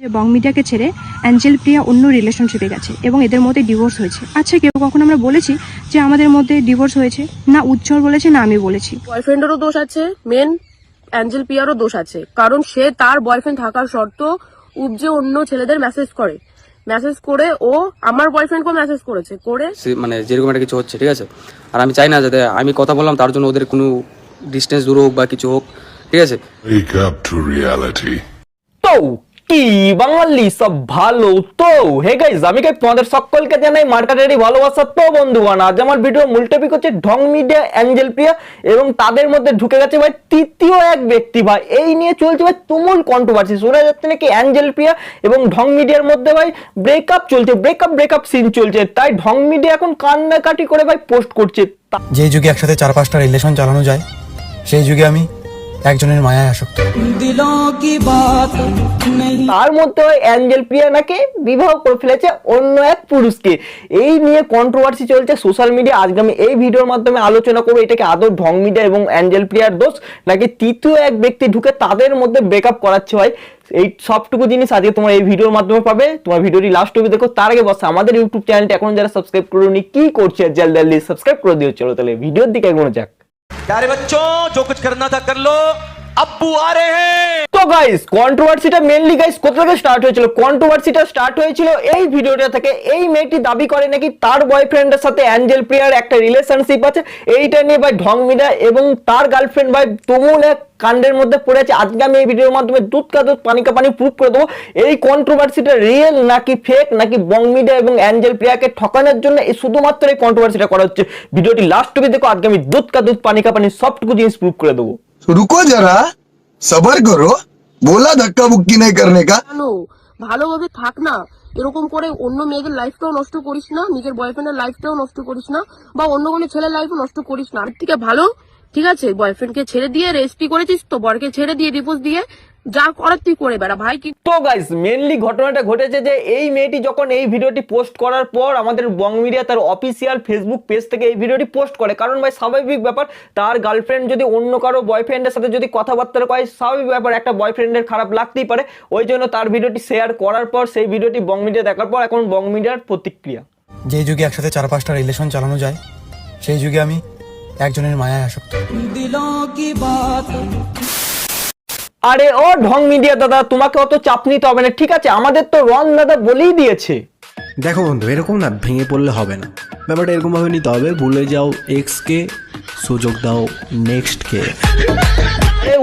যে বং মিডিয়াকে ছেড়ে অ্যাঞ্জেল প্রিয়া অন্য রিলেশনশিপে গেছে এবং এদের মধ্যে ডিভোর্স হয়েছে। আচ্ছা কেউ কখন আমরা বলেছি যে আমাদের মধ্যে ডিভোর্স হয়েছে? না উজ্জ্বল বলেছে না আমি বলেছি। বয়ফ্রেন্ডেরও দোষ আছে মেন অ্যাঞ্জেল পিয়ারও দোষ আছে। কারণ সে তার বয়ফ্রেন্ড থাকার শর্ত উপজে অন্য ছেলেদের মেসেজ করে। মেসেজ করে ও আমার বয়ফ্রেন্ডকেও মেসেজ করেছে করে মানে যেরকম একটা কিছু হচ্ছে ঠিক আছে? আর আমি চাই না যাতে আমি কথা বললাম তার জন্য ওদের কোনো ডিস্টেন্স দূর হোক বা কিছু হোক ঠিক আছে? Wake up to reality. তো কি বাঙালি সব ভালো তো। হে গাইজ আমি গাই তোমাদের সকলকে জানাই মার্কেটারি ভালোবাসা তো বন্ধুগণ আজ আমার ভিডিও মূল টপিক হচ্ছে ঢং মিডিয়া অ্যাঞ্জেল প্রিয়া এবং তাদের মধ্যে ঢুকে গেছে ভাই তৃতীয় এক ব্যক্তি ভাই। এই নিয়ে চলছে ভাই তুমুল কন্ট্রোভার্সি শোনা যাচ্ছে নাকি অ্যাঞ্জেল প্রিয়া এবং ঢং মিডিয়ার মধ্যে ভাই ব্রেকআপ চলছে ব্রেকআপ ব্রেকআপ সিন চলছে। তাই ঢং মিডিয়া এখন কান্নাকাটি করে ভাই পোস্ট করছে। যে যুগে একসাথে চার পাঁচটা রিলেশন চালানো যায়, সেই যুগে আমি একজনের মায়ায় আসক্ত। তার মধ্যে ওই অ্যাঞ্জেল প্রিয়া নাকি বিবাহ করে ফেলেছে অন্য এক পুরুষকে। এই নিয়ে কন্ট্রোভার্সি চলছে সোশ্যাল মিডিয়া আজকে আমি এই ভিডিওর মাধ্যমে আলোচনা করব এটাকে আদৌ ঢং মিডিয়া এবং অ্যাঞ্জেল প্রিয়ার দোষ, নাকি তৃতীয় এক ব্যক্তি ঢুকে তাদের মধ্যে ব্রেকআপ করাচ্ছে হয় এই সবটুকু জিনিস আজকে তোমার এই ভিডিওর মাধ্যমে পাবে। তোমার ভিডিওটি লাস্ট অবধি দেখো। তার আগে বসে, আমাদের ইউটিউব চ্যানেলটা এখন যারা সাবস্ক্রাইব করোনি, কি করছে? জলদি সাবস্ক্রাইব করে দিও। চলো তাহলে ভিডিওর দিকে এগোনো যাক। प्यारे बच्चों जो कुछ करना था कर लो। আব্বু আরে তো গাইস কন্ট্রোভার্সিটা মেইনলি গাইস কোথা থেকে স্টার্ট হয়েছিল? কন্ট্রোভার্সিটা স্টার্ট হয়েছিল এই ভিডিওটা থেকে। এই মেয়েটি দাবি করে নাকি তার বয়ফ্রেন্ডের সাথে অ্যাঞ্জেল প্রিয়ার একটা রিলেশনশিপ আছে। এইটা নিয়ে ভাই ঢং মিডা এবং তার গার্লফ্রেন্ড ভাই তুমুল এক কাণ্ডের মধ্যে পড়ে আছে। আজকে আমি এই ভিডিওর মাধ্যমে দুধ কা দুধ, পানি কা পানি প্রুফ করে দেবো। এই কন্ট্রোভার্সিটা রিয়েল নাকি ফেক নাকি বং মিডিয়া এবং অ্যাঞ্জেল প্রিয়াকে ঠকানোর জন্য এই শুধুমাত্র এই কন্ট্রোভার্সিটা করা হচ্ছে। ভিডিওটি লাস্ট টুবি দেখো, আজকে আমি দুধ কা দুধ, পানি কা পানি সবটুকু জিনিস প্রুফ করে দেবো। रुको जरा सबर करो बोला धक्का बुक्की नहीं करने का কেন ভালোভাবে থাক না এরকম করে অন্য মেয়েদের লাইফটাও নষ্ট করিস না নিজের বয়ফ্রেন্ডের লাইফটাও নষ্ট করিস না বা অন্য কোনো ছেলের লাইফও নষ্ট করিস না আর থেকে ভালো ঠিক আছে বয়ফ্রেন্ডকে ছেড়ে দিয়ে রেস্টি করেছিস তো বরকে ছেড়ে দিয়ে ডিভোর্স দিয়ে যা করার তুই করে বেড়া ভাই কি তো গাইস মেনলি ঘটনাটা ঘটেছে যে এই মেয়েটি যখন এই ভিডিওটি পোস্ট করার পর আমাদের বং মিডিয়া তার অফিসিয়াল ফেসবুক পেজ থেকে এই ভিডিওটি পোস্ট করে। কারণ ভাই স্বাভাবিক ব্যাপার তার গার্লফ্রেন্ড যদি অন্য কারও বয়ফ্রেন্ডের সাথে যদি কথাবার্তা কয় স্বাভাবিক ব্যাপার একটা বয়ফ্রেন্ডের খারাপ লাগতেই পারে। ওই জন্য তার ভিডিওটি শেয়ার করার পর সেই ভিডিওটি বং মিডিয়া দেখার পর এখন বং মিডিয়ার প্রতিক্রিয়া। যে যুগে একসাথে চার পাঁচটা রিলেশন চালানো যায় সেই যুগে আমি একজনের মায়ায় আসক্ত। আরে ও ঢং মিডিয়া দাদা, তোমাকে অত চাপ নিতে হবে না, ঠিক আছে? আমাদের তো রং দাদা বলেই দিয়েছে। দেখো বন্ধু, এরকম না, ভেঙে পড়লে হবে না। ব্যাপারটা এরকমভাবে নিতে হবে, ভুলে যাও এক্সকে সুযোগ দাও নেক্সট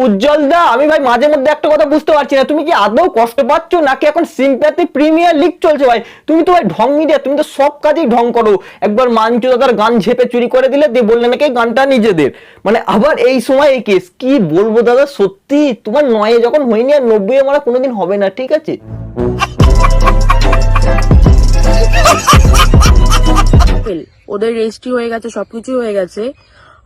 উজ্জ্বল দা, আমি ভাই মাঝে মধ্যে একটা কথা বুঝতে পারছি না। তুমি কি আদৌ কষ্ট পাচ্ছ নাকি এখন সিম্প্যাথি প্রিমিয়ার লিগ চলছে ভাই? তুমি তো ভাই ঢং মিডিয়া, তুমি তো সব কাজেই ঢং করো। একবার মাঞ্চু দাদার গান ঝেপে চুরি করে দিলে দিয়ে বললে নাকি গানটা নিজেদের। মানে আবার এই সময় এই কেস কি বলব দাদা, সত্যি? তোমার নয়ে যখন হয়নি আর নব্বই আমরা কোনোদিন হবে না, ঠিক আছে? ওদের রেজিস্ট্রি হয়ে গেছে সবকিছু হয়ে গেছে।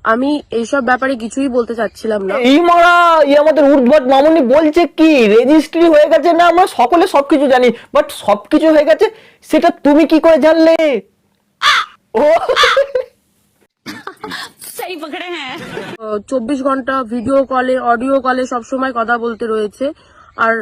আমি এইসব ব্যাপারে কিছুই বলতে চাচ্ছিলাম না। এই মারা ই আমাদের উদ্ভট মামুনি বলছে কি রেজিস্ট্রি হয়ে গেছে না আমরা সকলে সবকিছু জানি বাট সবকিছু হয়ে গেছে সেটা তুমি কি করে জানলে? ও। চব্বিশ ঘণ্টা ভিডিও কলে অডিও কলে সবসময় কথা বলতে রয়েছে। আর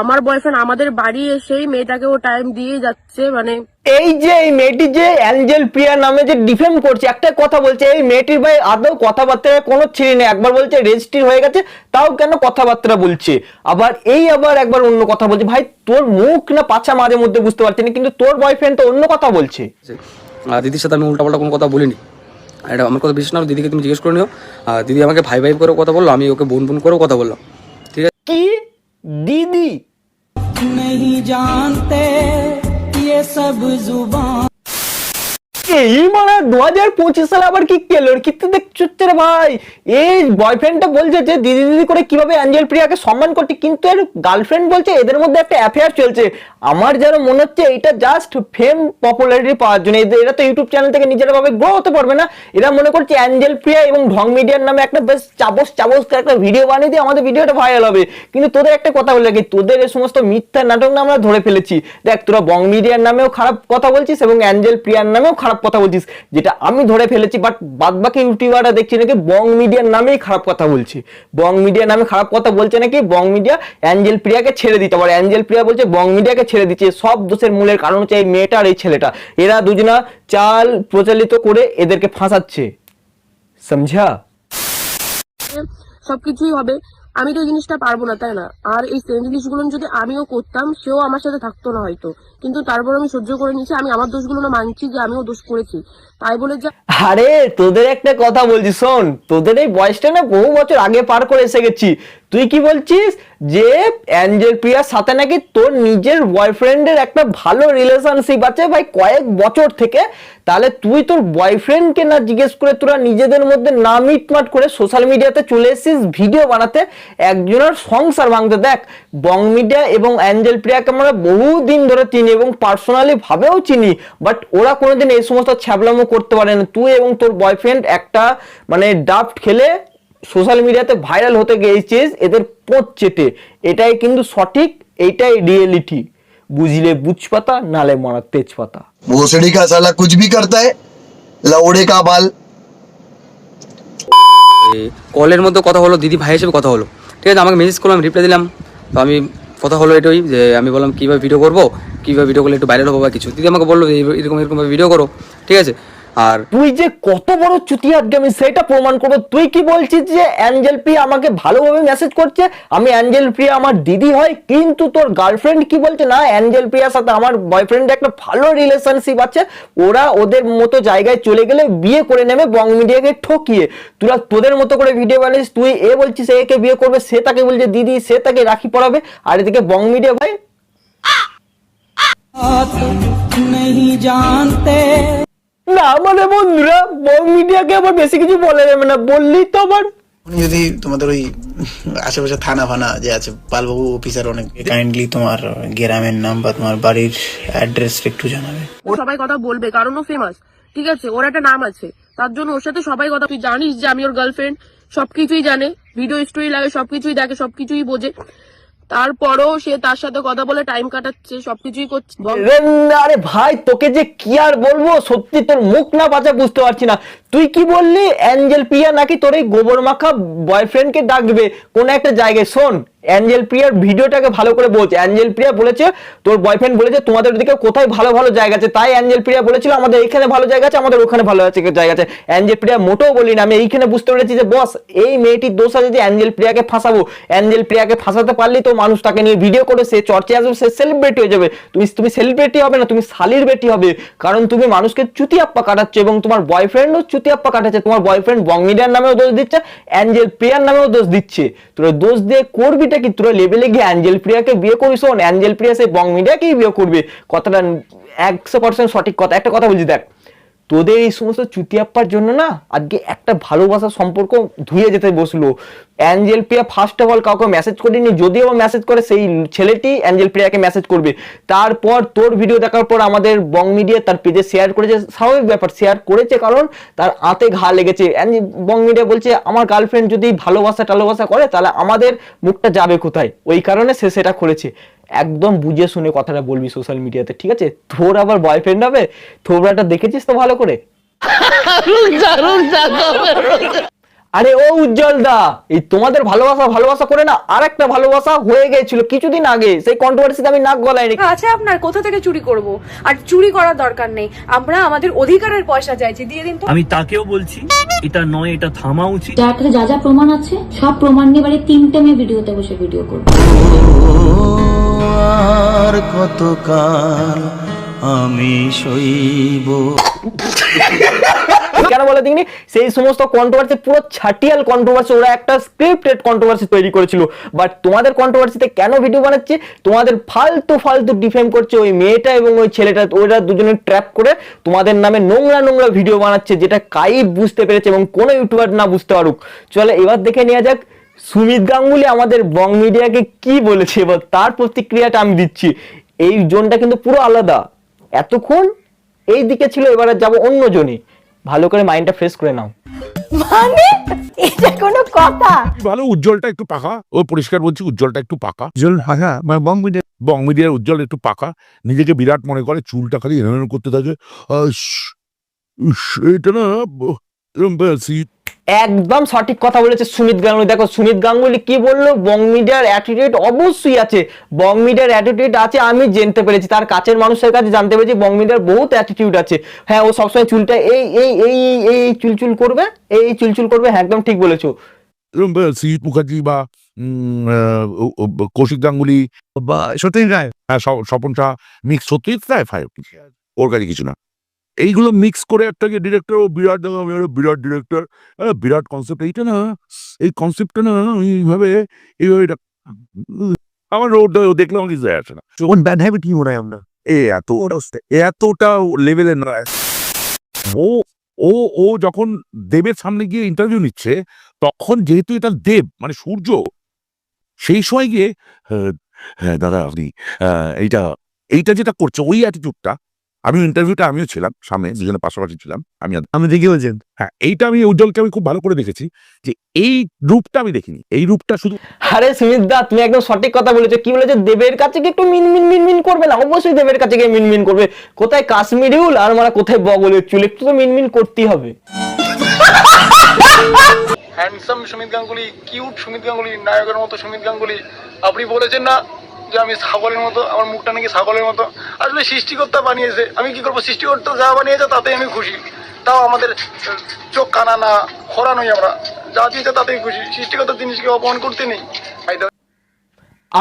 আমার বয়ফ্রেন্ড আমাদের বাড়ি এসেই মেয়েটাকে ও টাইম দিয়ে যাচ্ছে মানে এই যে এই মেয়েটি যে অ্যাঞ্জেল প্রিয়া নামে যে ডিফেম করছে একটা কথা বলছে এই মেয়েটির ভাই আদৌ কথাবার্তায় কোনো ছিঁড়ি নেই। একবার বলছে রেজিস্ট্রি হয়ে গেছে তাও কেন কথাবার্তা বলছে? আবার এই আবার একবার অন্য কথা বলছে ভাই তোর মুখ না পাছা মাঝে মধ্যে বুঝতে পারছি না কিন্তু তোর বয়ফ্রেন্ড তো অন্য কথা বলছে। আর দিদির সাথে আমি উল্টাপাল্টা কোনো কথা বলিনি। আর এটা আমার কথা বিশ্বাস না দিদিকে তুমি জিজ্ঞেস করে নিও। আর দিদি আমাকে ভাই ভাই করে কথা বলল আমি ওকে বোন বোন করেও কথা বললাম। ঠিক আছে? কি দিদি এই দু হাজার পঁচিশ সালে আবার কি রে ভাই। এই বয়ফ্রেন্ডটা বলছে যে, দিদি দিদি করে কীভাবে অ্যাঞ্জেল প্রিয়াকে সম্মান কিন্তু এর গার্লফ্রেন্ড বলছে, এদের মধ্যে একটা অ্যাফেয়ার চলছে। আমার যেন মনে হচ্ছে এটা জাস্ট ফেম পপুলারিটি পাওয়ার জন্য। এরা তো ইউটিউব চ্যানেল থেকে নিজেরা ভাবে গ্রো হতে পারবে না। এরা মনে করছে অ্যাঞ্জেল প্রিয়া এবং ঢং মিডিয়ার নামে একটা বেশ চাবস চাবস একটা ভিডিও বানিয়ে দিয়ে আমাদের ভিডিওটা ভাইরাল হবে। কিন্তু তোদের একটা কথা বলে তোদের এই সমস্ত মিথ্যা নাটক না আমরা ধরে ফেলেছি। দেখ, তোরা বং মিডিয়ার নামেও খারাপ কথা বলছিস এবং অ্যাঞ্জেল প্রিয়ার নামেও খারাপ খারাপ কথা বলছিস, যেটা আমি ধরে ফেলেছি বাট বাদ বাকি ইউটিউবাররা দেখছি নাকি বং মিডিয়ার নামেই খারাপ কথা বলছে। বং মিডিয়ার নামে খারাপ কথা বলছে নাকি, বং মিডিয়া অ্যাঞ্জেল প্রিয়াকে ছেড়ে দিতে পারে। অ্যাঞ্জেল প্রিয়া বলছে, বং মিডিয়াকে ছেড়ে দিচ্ছে। সব দোষের মূলের কারণ হচ্ছে এই মেয়েটা আর এই ছেলেটা। এরা দুজনা চাল প্রচালিত করে এদেরকে ফাঁসাচ্ছে। সমঝা? সবকিছুই হবে। আমি তো এই জিনিসটা পারব না, তাই না? আর এই সেম জিনিসগুলো যদি আমিও করতাম, সেও আমার সাথে থাকতো না হয়তো। কিন্তু তারপর আমি সহ্য করে নিয়েছি, আমি আমার দোষগুলো না মানছি যে আমিও দোষ করেছি। তাই বলে যে আরে, তোদের একটা কথা বলছি, শোন। তোদের এই বয়সটা না বহু বছর আগে পার করে এসে গেছি। তুই কি বলছিস যে অ্যাঞ্জেল প্রিয়ার সাথে নাকি তোর নিজের বয়ফ্রেন্ডের একটা ভালো রিলেশনশিপ আছে ভাই কয়েক বছর থেকে? তাহলে তুই তোর বয়ফ্রেন্ডকে না জিজ্ঞেস করে তোরা নিজেদের মধ্যে না মিটমাট করে সোশ্যাল মিডিয়াতে চলে এসেছিস ভিডিও বানাতে? একজনের সংসার ভাঙতে দেখ বং মিডিয়া এবং অ্যাঞ্জেল প্রিয়াকে আমরা বহুদিন ধরে চিনি এবং পার্সোনালি ভাবেও চিনি বাট ওরা কোনোদিন এই সমস্ত ছ্যাবলামো করতে পারে না। তুই এবং তোর বয়ফ্রেন্ড একটা মানে ডাফট খেলে সোশ্যাল মিডিয়াতে ভাইরাল হতে গিয়েছিস এদের পোঁচ চেটে। এটাই কিন্তু সঠিক, এইটাই রিয়েলিটি বুঝলে বুঝ পাতা নালে মারা তেজ পাতা ভোসড়ি কা সালা কুছ ভি করতা হ্যায়? কা বাল কলের মধ্যে কথা হলো, দিদি ভাই হিসেবে কথা হলো। ঠিক আছে, আমাকে মেসেজ করলাম রিপ্লাই দিলাম। তো আমি কথা হলো এটাই যে আমি বললাম, কীভাবে ভিডিও করব? কীভাবে ভিডিও করলে একটু ভাইরাল হব বা কিছু? দিদি আমাকে বলল এরকম, এরকমভাবে ভিডিও করো। ঠিক আছে আর তুই যে কত বড় চুতিয়ার আমি সেটা প্রমাণ করব। তুই কি বলছিস যে অ্যাঞ্জেল প্রিয়া আমাকে ভালোভাবে মেসেজ করছে? আমি অ্যাঞ্জেল প্রিয়া আমার দিদি হয় কিন্তু তোর গার্লফ্রেন্ড কি বলছে? না অ্যাঞ্জেল প্রিয়ার সাথে আমার বয়ফ্রেন্ড একটা ভালো রিলেশনশিপ আছে। ওরা ওদের মতো জায়গায় চলে গেলে বিয়ে করে নেবে বং মিডিয়াকে ঠকিয়ে। তোরা তোদের মতো করে ভিডিও বানিস তুই এ বলছিস একে বিয়ে করবে সে তাকে বলছে দিদি সে তাকে রাখি পড়াবে আর এদিকে বং মিডিয়া ভাই? না মানে বন্ধুরা বং মিডিয়াকে আবার বেশি কিছু বলে যাবে না বললেই তো আবার। উনি যদি তোমাদের ওই আশেপাশে থানা ফানা যে আছে পালবাবু অফিসার অনেক কাইন্ডলি তোমার গ্রামের নাম বা তোমার বাড়ির অ্যাড্রেস একটু জানাবে। ও সবাই কথা বলবে কারণ ও ফেমাস ঠিক আছে? ওর একটা নাম আছে তার জন্য ওর সাথে সবাই কথা তুই জানিস যে আমি ওর গার্লফ্রেন্ড সবকিছুই জানে ভিডিও স্টোরি লাগে সবকিছুই দেখে সবকিছুই বোঝে। তারপরও সে তার সাথে কথা বলে টাইম কাটাচ্ছে, সবকিছুই করছে। আরে ভাই, তোকে যে কি আর বলব? সত্যি তোর মুখ না বাঁচা বুঝতে পারছি না। তুই কি বললি? অ্যাঞ্জেল পিয়া নাকি তোর এই গোবর মাখা বয়ফ্রেন্ডকে ডাকবে? কোন একটা জায়গায়, শোন। অ্যাঞ্জেল প্রিয়ার ভিডিওটাকে ভালো করে বলছে। অ্যাঞ্জেল প্রিয়া বলেছে, তোর বয়ফ্রেন্ড বলেছে, তোমাদের ওদিকে কোথায় ভালো ভালো জায়গা আছে? তাই অ্যাঞ্জেল প্রিয়া বলেছিল, আমাদের এখানে ভালো জায়গা আছে, আমাদের ওখানে ভালো আছে, জায়গা আছে। অ্যাঞ্জেল প্রিয়া, মোটেও বলি না আমি এইখানে বুঝতে পেরেছি যে, বস, এই মেয়েটির দোষ আছে যে, অ্যাঞ্জেল প্রিয়াকে ফাঁসাবো। অ্যাঞ্জেল প্রিয়াকে ফাঁসাতে পারলেই তো মানুষ তাকে নিয়ে ভিডিও করে সে চর্চায় আসবে, সে সেলিব্রিটি হয়ে যাবে। তুমি তুমি সেলিব্রিটি হবে না, তুমি শালির বেটি হবে। কারণ তুমি মানুষকে চুতি চুতিয়াপ্পা কাটাচ্ছ এবং তোমার বয়ফ্রেন্ডও চুতিয়াপ্পা কাটাচ্ছে। তোমার বয়ফ্রেন্ড বং মিডিয়ার নামেও দোষ দিচ্ছে, অ্যাঞ্জেল প্রিয়ার নামেও দোষ দিচ্ছে। তোর দোষ দিয়ে করবিটা কি? তোরা লেভেলে গিয়ে অ্যাঞ্জেল প্রিয়াকে বিয়ে করিস? অ্যাঞ্জেল প্রিয়া সেই বং মিডিয়াকেই বিয়ে করবে। কথাটা একশো পার্সেন্ট সঠিক কথা। একটা কথা বলছি, দেখ। তোদের এই সমস্ত চুতিয়াপ্পার জন্য না আজকে একটা ভালোবাসার সম্পর্ক ধুয়ে যেতে বসল। Angel Priya first of all কাউকে মেসেজ করেনি, যদিও মেসেজ করে, সেই ছেলেটি অ্যাঞ্জেল প্রিয়াকে মেসেজ করবে। তারপর তোর ভিডিও দেখার পর আমাদের বং মিডিয়া তার পেজে শেয়ার করেছে, স্বাভাবিক ব্যাপার শেয়ার করেছে কারণ তার আতে ঘা লেগেছে। বং মিডিয়া বলছে, আমার গার্লফ্রেন্ড যদি ভালোবাসা টালোবাসা করে, তাহলে আমাদের মুখটা যাবে কোথায়? ওই কারণে সে সেটা করেছে। একদম বুঝে শুনে কথাটা বলবি সোশ্যাল মিডিয়াতে ঠিক আছে? তোর আবার বয়ফ্রেন্ড হবে? থোবরাটা দেখেছিস তো ভালো করে? আরে ও উজ্জ্বল দা এই তোমাদের ভালোবাসা ভালোবাসা করে না আর একটা ভালোবাসা হয়ে গেছিল কিছুদিন আগে সেই কন্ট্রোভার্সিতে আমি নাক গলায় রেখে আছে আপনার কোথা থেকে চুরি করব? আর চুরি করার দরকার নেই। আমরা আমাদের অধিকারের পয়সা চাইছি দিয়ে দিন তো। আমি তাকেও বলছি এটা নয় এটা থামা উচিত। যার কাছে যা যা প্রমাণ আছে সব প্রমাণ নিয়ে এবারে তিনটে মেয়ে ভিডিওতে বসে ভিডিও করব। আর কতকাল আমি সইব? কেন বলে দেখিনি? সেই সমস্ত কন্ট্রোভার্সি পুরো ছাটিয়াল কন্ট্রোভার্সি ওরা একটা স্ক্রিপ্টেড কন্ট্রোভার্সি তৈরি করেছিল। বাট তোমাদের কন্ট্রোভার্সিতে কেন ভিডিও বানাচ্ছে? তোমাদের ফালতু ফালতু ডিফেম করছে ওই মেয়েটা এবং ওই ছেলেটা। ওরা দুজনে ট্র্যাপ করে তোমাদের নামে নোংরা নোংরা ভিডিও বানাচ্ছে, যেটা কাই বুঝতে পেরেছে এবং কোনো ইউটিউবার না বুঝতে পারুক। চলে এবার দেখে নেওয়া যাক সুমিত গাঙ্গুলি আমাদের বং মিডিয়াকে কি বলেছে এবার তার প্রতিক্রিয়াটা আমি দিচ্ছি। এই জোনটা কিন্তু পুরো আলাদা। এতক্ষণ এই দিকে ছিল এবারে যাব অন্য জনে। ভালো করে মাইন্ডটা ফ্রেশ করে নাও। মানে? এটা কোনো কথা? ভালো উজ্জ্বলটা একটু পাকা। ও পরিষ্কার বলছি উজ্জ্বলটা একটু পাকা। উজ্জ্বল হ্যাঁ মানে বং মিডিয়া বং মিডিয়ার উজ্জ্বল একটু পাকা। নিজেকে বিরাট মনে করে চুলটা খালি এরম করতে থাকে। এটা না একদম সঠিক কথা বলেছে সুমিত গাঙ্গুলি। দেখো, সুমিত গাঙ্গুলি কি বলল? বং মিডিয়ার অ্যাটিটিউড অবশ্যই আছে। বং মিডিয়ার অ্যাটিটিউড আছে, আমি জানতে পেরেছি। তার কাছের মানুষের কাছে জানতে পেরেছি, বং মিডিয়ার বহুত অ্যাটিটিউড আছে। হ্যাঁ ও সবসময় চুলটা এই এই এই এই এই চুলচুল করবে, এই চুলচুল করবে হ্যাঁ একদম ঠিক বলেছ। ব্যাসি মুখার্জি বা কৌশিক গাঙ্গুলি বা রায়। হ্যাঁ স্বপন শাহ, মিক্স রায়, ফাইভ। ওর কাছে কিছু না। এইগুলো মিক্স করে একটা গিয়ে ডিরেক্টর ও বিরাট বিরাট ডিরেক্টর বিরাট কনসেপ্ট এইটা না এই কনসেপ্টটা না এইভাবে এইভাবে আমার রোড দেখলে আমার কিছু আসে না। যখন ব্যাড হ্যাবিট কি মনে হয় আমরা এ এত এতটা লেভেলের নয়। ও ও ও যখন দেবের সামনে গিয়ে ইন্টারভিউ নিচ্ছে তখন যেহেতু এটা দেব মানে সূর্য সেই সময় গিয়ে হ্যাঁ, হ্যাঁ দাদা আপনি এইটা এইটা যেটা করছে ওই অ্যাটিটিউডটা আমি ইন্টারভিউটা আমিও ছিলাম সামনে দুজনে পাশাপাশি ছিলাম আমি আমি দেখে বলছেন হ্যাঁ এইটা আমি উজ্জ্বলকে আমি খুব ভালো করে দেখেছি যে এই রূপটা আমি দেখিনি এই রূপটা শুধু আরে সুমিত দা তুমি একদম সঠিক কথা বলেছ। কি বলেছ? দেবের কাছে কি একটু মিন মিন মিন মিন করবে না? অবশ্যই দেবের কাছে গিয়ে মিন মিন করবে। কোথায় কাশ্মীরি উল আর মারা কোথায় বগলের চুল? একটু তো মিন মিন করতেই হবে। হ্যান্ডসাম সুমিত গাঙ্গুলি কিউট সুমিত গাঙ্গুলি নায়কের মতো সুমিত গাঙ্গুলি। আপনি বলেছেন না যে আমি ছাগলের মতো, আমার মুখটা নাকি ছাগলের মতো। আসলে সৃষ্টিকর্তা বানিয়েছে। আমি কি করব? সৃষ্টিকর্তা যা বানিয়েছে তাতে আমি খুশি। তাও আমাদের চোখ কানা না খরা নই আমরা। যা দিয়েছে তাতেই খুশি। সৃষ্টিকর্তার জিনিসকে অপমান করতে নেই।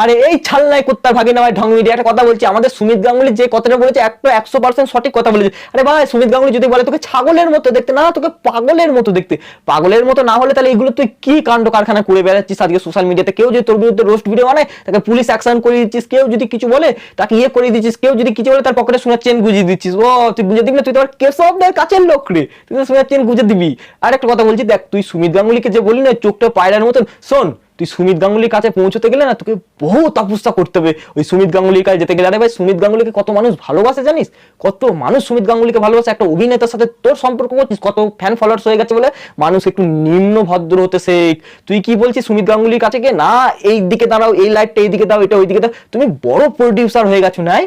আরে এই ছালনায় কুত্তার ভাগে না ভাই, ঢং মিডিয়া, একটা কথা বলছি। আমাদের সুমিত গাঙ্গুলি যে কথাটা বলেছে একটা একশো পার্সেন্ট সঠিক কথা বলেছে। আরে ভাই, সুমিত গাঙ্গুলি যদি বলে, তোকে ছাগলের মতো দেখতে, না, তোকে পাগলের মতো দেখতে। পাগলের মতো না হলে তাহলে এগুলো তুই কি কাণ্ড কারখানা করে বেড়াচ্ছিস আজকে সোশ্যাল মিডিয়াতে কেউ যদি তোর বিরুদ্ধে রোস্ট ভিডিও বানায়, তাকে পুলিশ অ্যাকশন করে দিচ্ছিস। কেউ যদি কিছু বলে, তাকে ইয়ে করে দিচ্ছিস। কেউ যদি কিছু বলে, তার পকেটে সোনার চেন গুজিয়ে দিচ্ছিস। ও, তুই গুজে দিবি না, তুই তো কেশবদের কাছের লোক রে। তুই সোনার চেন গুজে দিবি। আর একটা কথা বলছি, দেখ, তুই সুমিত গাঙ্গুলিকে যে বলি না চোখটা পায়রার মতন, শোন তুই সুমিত গাঙ্গুলির কাছে পৌঁছতে গেলে না তোকে বহু তপস্যা করতে হবে। ওই সুমিত গাঙ্গুলির কাছে যেতে গেলে, আরে ভাই সুমিত গাঙ্গুলিকে কত মানুষ ভালোবাসে জানিস? কত মানুষ সুমিত গাঙ্গুলিকে ভালোবাসে? একটা অভিনেতার সাথে তোর সম্পর্ক করছিস, কত ফ্যান ফলোয়ার্স হয়ে গেছে বলে? মানুষ একটু নিম্ন ভদ্র হতে শেখ। তুই কি বলছিস সুমিত গাঙ্গুলির কাছে গিয়ে? না এই দিকে দাঁড়াও, এই লাইটটা এই দিকে দাও, এটা ওই দিকে দাও। তুমি বড় প্রডিউসার হয়ে গেছো, নাই?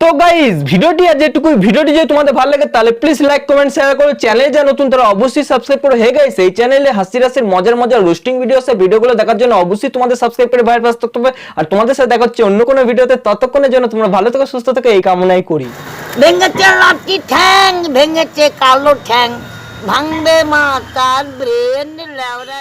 তো গাইজ ভিডিওটি আর যেটুকু, ভিডিওটি যদি তোমাদের ভালো লাগে, তাহলে প্লিজ লাইক কমেন্ট শেয়ার করো। চ্যানেলে যা নতুন, তারা অবশ্যই সাবস্ক্রাইব করো। হে গাইস এই চ্যানেলে হাসি রাসির মজার মজার রোস্টিং ভিডিও আছে ভিডিওগুলো দেখার জন্য অবশ্যই তোমাদের সাবস্ক্রাইব করে বাইরে পাস থাকতে হবে। আর তোমাদের সাথে দেখা হচ্ছে অন্য কোনো ভিডিওতে ততক্ষণের জন্য তোমরা ভালো থেকো, সুস্থ থেকো, এই কামনাই করি। ভেঙেছে লাঠি ঠ্যাং, ভেঙেছে কালো ঠ্যাং। ভাঙবে মা তার ব্রেন লেওরা